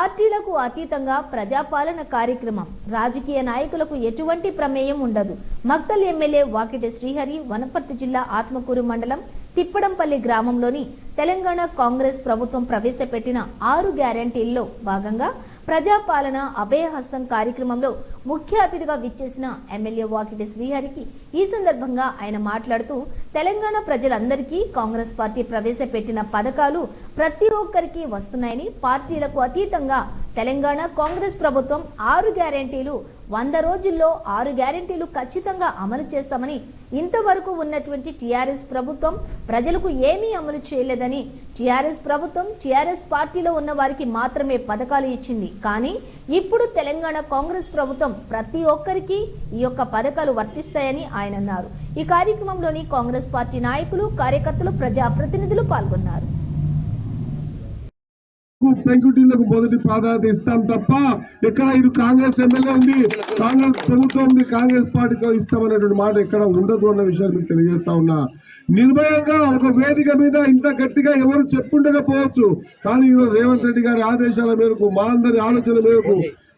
పార్టీలకు అతీతంగా ప్రజాపాలన కార్యక్రమం. రాజకీయ నాయకులకు ఎటువంటి ప్రమేయం ఉండదు. మక్తల్ ఎమ్మెల్యే వాకిటి శ్రీహరి వనపర్తి జిల్లా ఆత్మకూరు మండలం తిప్పడంపల్లి గ్రామంలోని తెలంగాణ కాంగ్రెస్ ప్రభుత్వం ప్రవేశపెట్టిన ఆరు గ్యారంటీల్లో భాగంగా ప్రజాపాలన అభయహస్తం కార్యక్రమంలో ముఖ్య అతిథిగా విచ్చేసిన ఎమ్మెల్యే వాకిటి శ్రీహరికి ఈ సందర్భంగా ఆయన మాట్లాడుతూ తెలంగాణ ప్రజలందరికీ కాంగ్రెస్ పార్టీ ప్రవేశపెట్టిన పథకాలు ప్రతి ఒక్కరికి వస్తున్నాయని పార్టీలకు అతీతంగా తెలంగాణ కాంగ్రెస్ ప్రభుత్వం ఆరు గ్యారెంటీలు వంద రోజుల్లో ఆరు గ్యారెంటీలు ఖచ్చితంగా అమలు చేస్తామని ఇంతవరకు ఉన్నటువంటి టీఆర్ఎస్ ప్రభుత్వం ప్రజలకు ఏమీ అమలు చేయలేదని టీఆర్ఎస్ ప్రభుత్వం టీఆర్ఎస్ పార్టీలో ఉన్న వారికి మాత్రమే పథకాలు ఇచ్చింది. కానీ ఇప్పుడు తెలంగాణ కాంగ్రెస్ ప్రభుత్వం ప్రతి ఒక్కరికి ఈ యొక్క పథకాలు వర్తిస్తాయని ఆయన అన్నారు. ఈ కార్యక్రమంలోని కాంగ్రెస్ పార్టీ నాయకులు కార్యకర్తలు ప్రజాప్రతినిధులు పాల్గొన్నారు. పెంకుటిళ్ళకు మొదటి ప్రాధాన్యత ఇస్తాం తప్ప ఎక్కడ ఇది కాంగ్రెస్ ఎమ్మెల్యే ఉంది కాంగ్రెస్ ప్రభుత్వం ఉంది కాంగ్రెస్ పార్టీతో ఇస్తామనేటువంటి మాట ఎక్కడ ఉండదు అన్న విషయాన్ని మీకు తెలియజేస్తా ఉన్నా. నిర్భయంగా ఒక వేదిక మీద ఇంత గట్టిగా ఎవరు చెప్పుండకపోవచ్చు కానీ ఈరోజు రేవంత్ రెడ్డి గారి ఆదేశాల మేరకు మా అందరి ఆలోచన మేరకు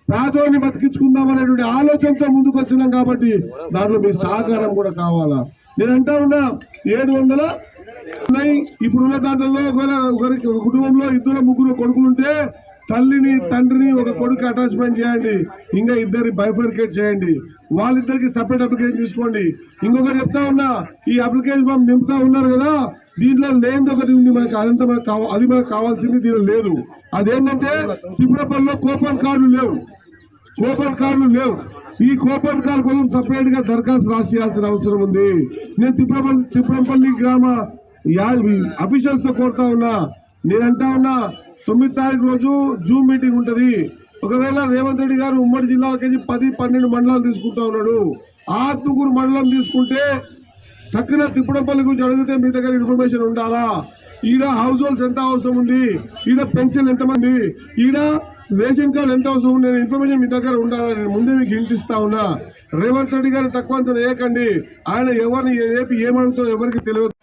పేదోని బతికించుకుందాం అనేటువంటి ఆలోచనతో ముందుకు వచ్చినాం కాబట్టి దాంట్లో మీ సహకారం కూడా కావాలా? నేను అంటా ఉన్నా ఏడు వందల ఇప్పుడున్న దాంట్లో ఒకవేళ ఒకరికి ఒక కుటుంబంలో ఇద్దరు ముగ్గురు కొడుకులు ఉంటే తల్లిని తండ్రిని ఒక కొడుకు అటాచ్మెంట్ చేయండి. ఇంకా ఇద్దరిని బైఫర్కేట్ చేయండి. వాళ్ళిద్దరికి సపరేట్ అప్లికేషన్ తీసుకోండి. ఇంకొకటి చెప్తా ఉన్నా ఈ అప్లికేషన్ ఫామ్ నింపుతా ఉన్నారు కదా దీంట్లో లేనిది ఒకటి ఉంది మనకి. అదంతా మనకు అది మనకు కావాల్సింది దీనిలో లేదు. అదేంటంటే తిప్పుడపల్లిలో కూపన్ కార్డులు లేవు. కూపన్ కార్డులు లేవు. ఈ కూపన్ కార్డు కోసం సపరేట్గా దరఖాస్తు రాసి చేయాల్సిన అవసరం ఉంది. నేను తిప్పపల్లి తిప్పంపల్లి గ్రామ అఫీషియల్స్తో కోరుతా ఉన్నా. నేను ఉన్నా తొమ్మిది తారీఖు రోజు జూమ్ మీటింగ్ ఉంటది. ఒకవేళ రేవంత్ రెడ్డి గారు ఉమ్మడి జిల్లాలకి పది పన్నెండు మండలాలు తీసుకుంటా ఉన్నాడు. ఆత్మకూరు మండలం తీసుకుంటే తక్కువ తిప్పడంపల్లి గురించి అడిగితే మీ దగ్గర ఇన్ఫర్మేషన్ ఉండాలా? ఈడ హౌస్ హోల్డ్స్ ఎంత అవసరం ఉంది? ఈడ పెన్షన్ ఎంతమంది? ఈడ రేషన్ కార్డు ఎంత అవసరం? నేను ఇన్ఫర్మేషన్ మీ దగ్గర ఉండాలని నేను ముందే మీకు ఇంటిస్తా ఉన్నా. రేవంత్ రెడ్డి గారు తక్కువ అంచనా వేయకండి. ఆయన ఎవరిని ఏపీ ఏమడుగుతారో ఎవరికి తెలియదు.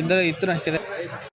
ఇద్దరు ఇస్తున్నా ఇచ్చి